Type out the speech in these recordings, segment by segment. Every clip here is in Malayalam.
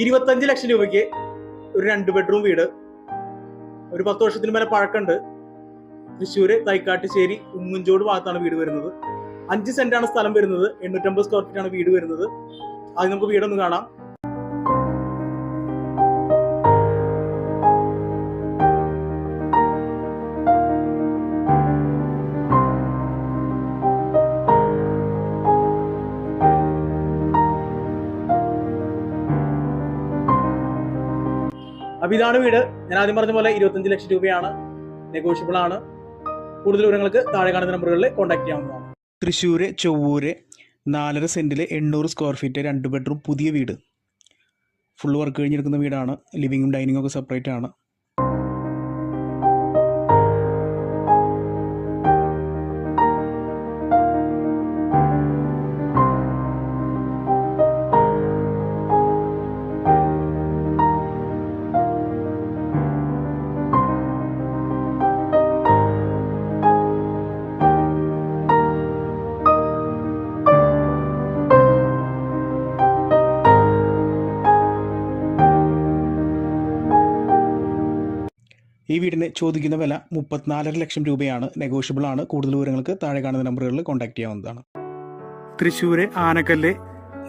ഇരുപത്തഞ്ച് ലക്ഷം രൂപയ്ക്ക് ഒരു രണ്ട് ബെഡ്റൂം വീട്. ഒരു പത്ത് വർഷത്തിന് മേലെ പഴക്കമുണ്ട്. തൃശ്ശൂർ തൈക്കാട്ടുശ്ശേരി ഉമ്മൻചോട് ഭാഗത്താണ് വീട് വരുന്നത്. അഞ്ച് സെന്റാണ് സ്ഥലം വരുന്നത്. എണ്ണൂറ്റമ്പത് സ്ക്വയർ ഫീറ്റ് ആണ് വീട് വരുന്നത്. ആദ്യം നമുക്ക് വീടൊന്ന് കാണാം. അപ്പൊ ഇതാണ് വീട്. ഞാൻ ആദ്യം പറഞ്ഞ പോലെ ഇരുപത്തഞ്ച് ലക്ഷം രൂപയാണ്. നെഗോഷ്യബിൾ ആണ്. കൂടുതൽ വിവരങ്ങൾക്ക് താഴെ കാണുന്ന നമ്പറുകളിൽ കോൺടാക്ട് ചെയ്യാവുന്നതാണ് തൃശ്ശൂര് ചൊവ്വൂര് നാലര സെന്റിലെ എണ്ണൂറ് സ്ക്വയർ ഫീറ്റ് രണ്ട് ബെഡ്റൂം പുതിയ വീട്. ഫുൾ വർക്ക് കഴിഞ്ഞിരിക്കുന്ന വീടാണ്. ലിവിങ്ങും ഡൈനിങ്ങും ഒക്കെ സെപ്പറേറ്റ് ആണ്. ഈ വീടിന് ചോദിക്കുന്ന വില മുപ്പത്തിനാലര ലക്ഷം രൂപയാണ്. നെഗോഷ്യബിൾ ആണ്. കൂടുതൽ വിവരങ്ങൾക്ക് താഴെ കാണുന്ന നമ്പറുകളിൽ കോൺടാക്ട് ചെയ്യാവുന്നതാണ്. തൃശ്ശൂര് ആനക്കല്ല്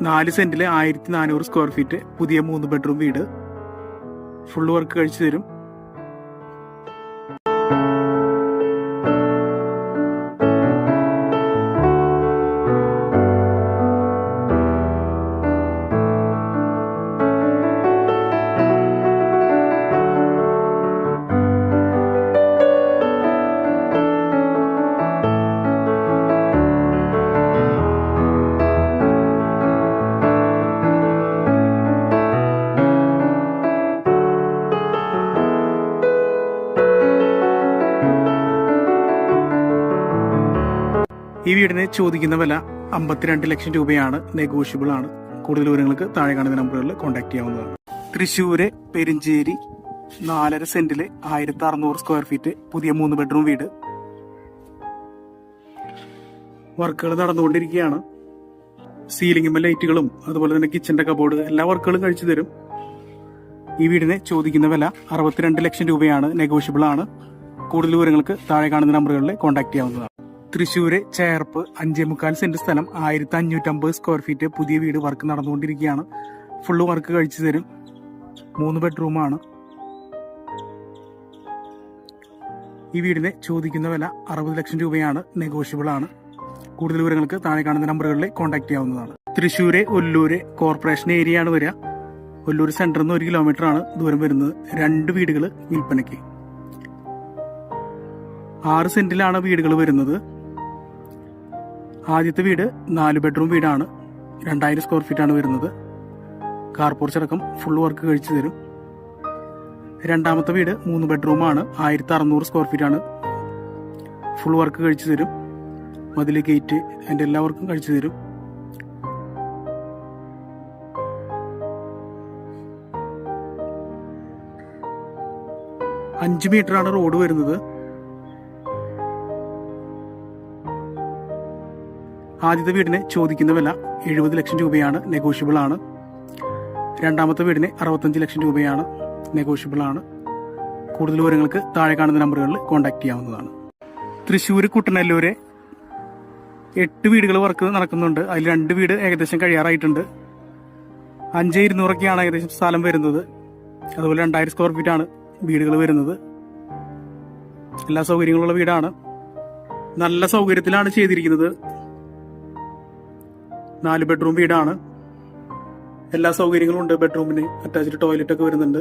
നാല് സെന്റിലെ ആയിരത്തി നാനൂറ് സ്ക്വയർ ഫീറ്റ് പുതിയ മൂന്ന് ബെഡ്റൂം വീട്. ഫുൾ വർക്ക് കഴിച്ചു തരും. ഈ വീടിനെ ചോദിക്കുന്ന വില അമ്പത്തിരണ്ട് ലക്ഷം രൂപയാണ്. നെഗോഷ്യബിൾ ആണ്. കൂടുതൽ വിവരങ്ങൾക്ക് താഴെ കാണുന്ന നമ്പറുകളിൽ കോൺടാക്ട് ചെയ്യാവുന്നതാണ്. തൃശ്ശൂര് പെരിഞ്ചേരി നാലര സെന്റിൽ ആയിരത്തി അറുന്നൂറ് സ്ക്വയർ ഫീറ്റ് പുതിയ മൂന്ന് ബെഡ്റൂം വീട്. വർക്കുകൾ നടന്നുകൊണ്ടിരിക്കുകയാണ്. സീലിംഗും ലൈറ്റുകളും അതുപോലെ തന്നെ കിച്ചന്റെ കബോർഡ് എല്ലാ വർക്കുകളും കഴിച്ചു തരും. ഈ വീടിനെ ചോദിക്കുന്ന വില അറുപത്തിരണ്ട് ലക്ഷം രൂപയാണ്. നെഗോഷ്യബിൾ ആണ്. കൂടുതൽ വിവരങ്ങൾക്ക് താഴെ കാണുന്ന നമ്പറുകളിൽ കോൺടാക്ട് ചെയ്യാവുന്നതാണ്. തൃശ്ശൂര് ചേർപ്പ് അഞ്ചേ മുക്കാൽ സെന്റ് സ്ഥലം ആയിരത്തി അഞ്ഞൂറ്റമ്പത് സ്ക്വയർ ഫീറ്റ് പുതിയ വീട് വർക്ക് നടന്നുകൊണ്ടിരിക്കുകയാണ്. ഫുള്ള് വർക്ക് കഴിച്ചു തരും. മൂന്ന് ബെഡ്റൂമാണ് ഈ വീടിന് ചോദിക്കുന്ന വില അറുപത് ലക്ഷം രൂപയാണ്. നെഗോഷ്യബിൾ ആണ്. കൂടുതൽ വിവരങ്ങൾക്ക് താഴെ കാണുന്ന നമ്പറുകളിൽ കോൺടാക്ട് ചെയ്യാവുന്നതാണ്. തൃശ്ശൂര് ഒല്ലൂര് കോർപ്പറേഷൻ ഏരിയ ആണ് വരിക. ഒല്ലൂർ സെന്ററിൽ നിന്ന് ഒരു കിലോമീറ്റർ ആണ് ദൂരം വരുന്നത്. രണ്ട് വീടുകൾ വിൽപ്പനയ്ക്ക്. ആറ് സെന്റിലാണ് വീടുകൾ വരുന്നത്. ആദ്യത്തെ വീട് നാല് ബെഡ്റൂം വീടാണ്. രണ്ടായിരം സ്ക്വയർ ഫീറ്റ് ആണ് വരുന്നത്. കാർ പോർച്ച് അടക്കം ഫുൾ വർക്ക് കഴിച്ചു തരും. രണ്ടാമത്തെ വീട് മൂന്ന് ബെഡ്റൂമാണ് ആയിരത്തി അറുന്നൂറ് സ്ക്വയർ ഫീറ്റ് ആണ്. ഫുൾ വർക്ക് കഴിച്ചു തരും. മതിൽ ഗേറ്റ് അതിന്റെ എല്ലാ വർക്കും കഴിച്ചു തരും. അഞ്ച് മീറ്ററാണ് റോഡ് വരുന്നത്. ആദ്യത്തെ വീടിന് ചോദിക്കുന്ന വില എഴുപത് ലക്ഷം രൂപയാണ് നെഗോഷ്യബിൾ ആണ്. രണ്ടാമത്തെ വീടിന് അറുപത്തഞ്ച് ലക്ഷം രൂപയാണ് നെഗോഷ്യബിൾ ആണ്. കൂടുതൽ വിവരങ്ങൾക്ക് താഴെ കാണുന്ന നമ്പറുകളിൽ കോൺടാക്ട് ചെയ്യാവുന്നതാണ്. തൃശ്ശൂർ കുട്ടനല്ലൂരെ എട്ട് വീടുകൾ വർക്ക് നടക്കുന്നുണ്ട്. അതിൽ രണ്ട് വീട് ഏകദേശം കഴിയാറായിട്ടുണ്ട്. അഞ്ച് ഇരുന്നൂറൊക്കെയാണ് ഏകദേശം സ്ഥലം വരുന്നത്. അതുപോലെ രണ്ടായിരം സ്ക്വയർ ഫീറ്റ് ആണ് വീടുകൾ വരുന്നത്. എല്ലാ സൗകര്യങ്ങളുള്ള വീടാണ്. നല്ല സൗകര്യത്തിലാണ് ചെയ്തിരിക്കുന്നത്. നാല് ബെഡ്റൂം വീടാണ്. എല്ലാ സൗകര്യങ്ങളും ഉണ്ട് ബെഡ്റൂമിന്. അറ്റാച്ച്ഡ് ടോയ്ലറ്റ് ഒക്കെ വരുന്നുണ്ട്.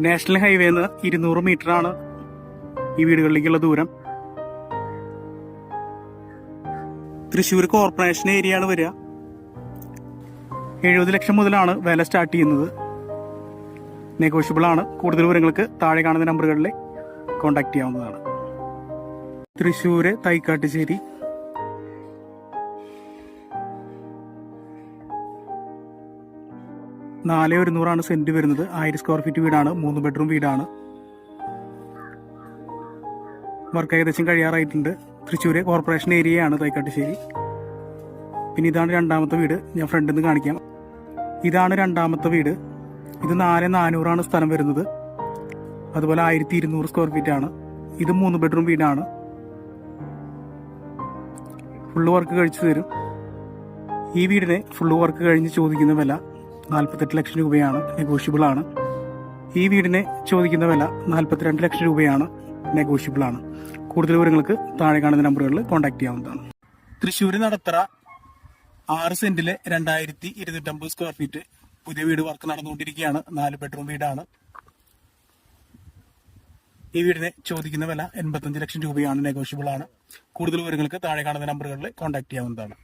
നാഷണൽ ഹൈവേന്ന് ഇരുന്നൂറ് മീറ്റർ ആണ് ഈ വീടുകളിലേക്കുള്ള ദൂരം. തൃശ്ശൂർ കോർപ്പറേഷൻ ഏരിയ ആണ് വരിക. എഴുപത് ലക്ഷം മുതലാണ് വില സ്റ്റാർട്ട് ചെയ്യുന്നത്. നെഗോഷ്യബിൾ ആണ് കൂടുതൽ വിവരങ്ങൾക്ക് താഴെ കാണുന്ന നമ്പറുകളിൽ കോൺടാക്ട് ചെയ്യാവുന്നതാണ്. തൃശ്ശൂര് തൈക്കാട്ടുശ്ശേരി നാല് ഒരുന്നൂറാണ് സെന്റ് വരുന്നത്. ആയിരം സ്ക്വയർ ഫീറ്റ് വീടാണ്. മൂന്ന് ബെഡ്റൂം വീടാണ്. വർക്ക് ഏകദേശം കഴിയാറായിട്ടുണ്ട്. തൃശ്ശൂർ കോർപ്പറേഷൻ ഏരിയയാണ് തൈക്കാട്ടുശ്ശേരി. പിന്നെ ഇതാണ് രണ്ടാമത്തെ വീട്. ഞാൻ ഫ്രണ്ടിൽ നിന്ന് കാണിക്കാം. ഇതാണ് രണ്ടാമത്തെ വീട്. ഇത് നാല് നാനൂറാണ് സ്ഥലം വരുന്നത്. അതുപോലെ ആയിരത്തി ഇരുന്നൂറ് സ്ക്വയർ ഫീറ്റ് ആണ്. ഇത് മൂന്ന് ബെഡ്റൂം വീടാണ്. ഫുള്ള് വർക്ക് കഴിച്ചു തരും. ഈ വീടിനെ ഫുള്ള് വർക്ക് കഴിഞ്ഞ് ചോദിക്കുന്ന വില നാൽപ്പത്തെട്ട് ലക്ഷം രൂപയാണ് നെഗോഷ്യബിൾ ആണ് ഈ വീടിനെ ചോദിക്കുന്ന വില നാൽപ്പത്തിരണ്ട് ലക്ഷം രൂപയാണ് നെഗോഷ്യബിൾ ആണ് കൂടുതൽ വിവരങ്ങൾക്ക് താഴെ കാണുന്ന നമ്പറുകളിൽ കോൺടാക്ട് ചെയ്യാവുന്നതാണ്. തൃശ്ശൂർ നടത്തറ ആറ് സെന്റിലെ രണ്ടായിരത്തി ഇരുന്നൂറ്റമ്പത് സ്ക്വയർ ഫീറ്റ് പുതിയ വീട് വർക്ക് നടന്നുകൊണ്ടിരിക്കുകയാണ്. നാല് ബെഡ്റൂം വീടാണ്. ഈ വീടിനെ ചോദിക്കുന്ന വില എൺപത്തഞ്ച് ലക്ഷം രൂപയാണ് നെഗോഷ്യബിൾ ആണ് കൂടുതൽ വിവരങ്ങൾക്ക് താഴെ കാണുന്ന നമ്പറുകളിൽ കോൺടാക്ട് ചെയ്യാവുന്നതാണ്.